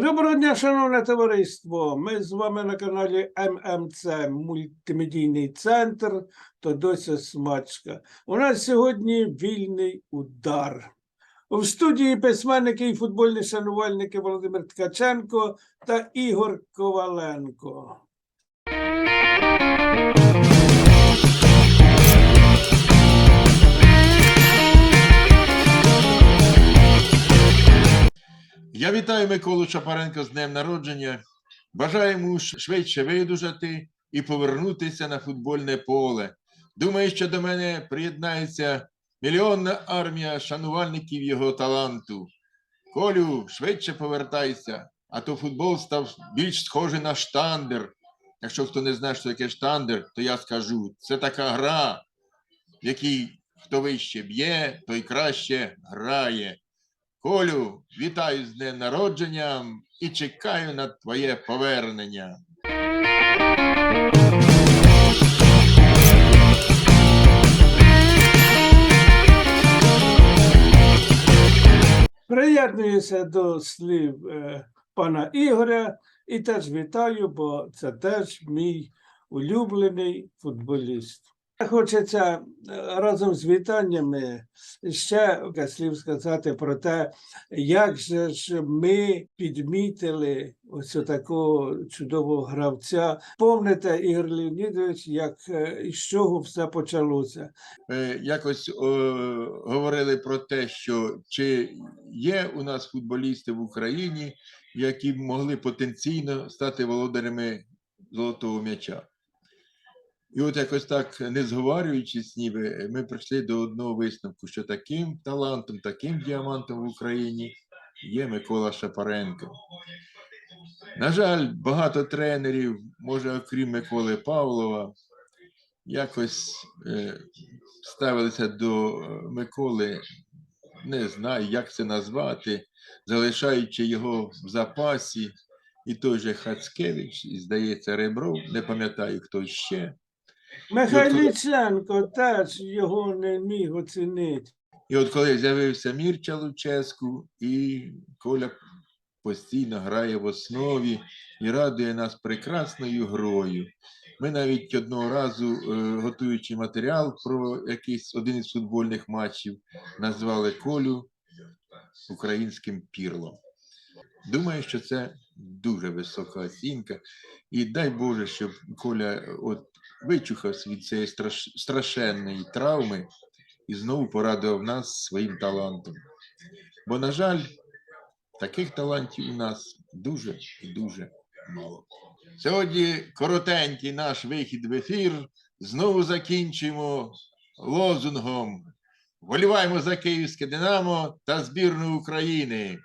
Доброго дня, шановне товариство. Ми з вами на каналі ММЦ Мультимедійний центр Тодося Смачка. У нас сьогодні вільний удар. В студії письменники і футбольні шанувальники Володимир Ткаченко та Ігор Коваленко. Я вітаю Миколу Чапаренка з днем народження. Бажаю йому швидше видужати і повернутися на футбольне поле. Думаю, що до мене приєднається мільйонна армія шанувальників його таланту. Колю, швидше повертайся, а то футбол став більш схожий на штандер. Якщо хто не знає, що таке штандер, то я скажу: це така гра, в якій хто вище б'є, той краще грає. Колю, вітаю з днем народження і чекаю на твоє повернення. Приєднуюся до слів е, пана Ігоря і теж вітаю, бо це теж мій улюблений футболіст. Хочеться е, разом з вітаннями ще слів сказати про те, як же ж ми підмітили ось такого чудового гравця. Помните, Ігор Леонідович, як е, з чого все почалося? Якось е, говорили про те, що чи є у нас футболісти в Україні, які могли потенційно стати володарями золотого м'яча. І от якось так, не зговорюючись, ніби ми прийшли до одного висновку, що таким талантом, таким діамантом в Україні є Микола Шапаренко. На жаль, багато тренерів, може, окрім Миколи Павлова, якось е, ставилися до е, Миколи, не знаю, як це назвати, залишаючи його в запасі, і той же Хацкевич, і, здається, Ребров, не пам'ятаю, хто ще. Михайліченко теж його не міг оцінити. І от коли з'явився Мірча Луческу, і Коля постійно грає в основі і радує нас прекрасною грою. Ми навіть одного разу, е, готуючи матеріал про якийсь один із футбольних матчів, назвали Колю українським пірлом. Думаю, що це дуже висока оцінка. І дай Боже, щоб Коля от вичухався від цієї страш- страшенної травми і знову порадував нас своїм талантом. Бо, на жаль, таких талантів у нас дуже і дуже мало. Сьогодні коротенький наш вихід в ефір. Знову закінчуємо лозунгом. Воліваємо за Київське Динамо та збірну України.